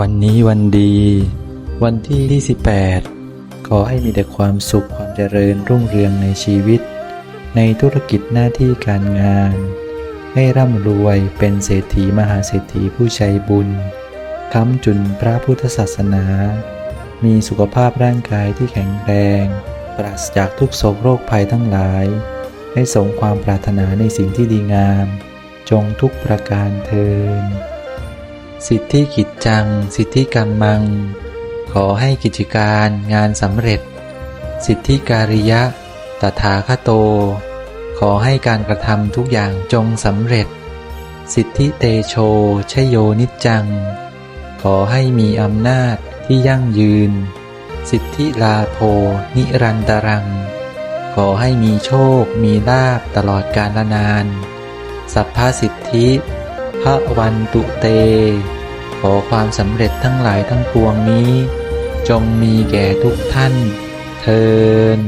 วันนี้วันดี วันที่ 28 ขอให้มีแต่ความสุขความเจริญรุ่งเรืองในชีวิต ในธุรกิจหน้าที่การงาน ให้ร่ำรวยเป็นเศรษฐีมหาเศรษฐีผู้ใจบุญค้ำจุนพระพุทธศาสนา มีสุขภาพร่างกายที่แข็งแรง ปราศจากทุกโศกโรคภัยทั้งหลาย ให้สมความปรารถนาในสิ่งที่ดีงาม จงทุกประการเทิน สิทธิกิจจัง สิทธิกรรมัง ขอให้กิจการงานสำเร็จ สิทธิการิยะ ตถาคโต ขอให้การกระทำทุกอย่างจงสำเร็จ สิทธิเตโชชโยนิจจัง ขอให้มีอำนาจที่ยั่งยืน สิทธิลาโภนิรันตรัง ขอให้มีโชค มีลาบตลอดกาลนาน สัพพสิทธิพระวันตุเต อความสำเร็จทั้งหลายทั้งปวงนี้ จงมีแก่ทุกท่านเทิน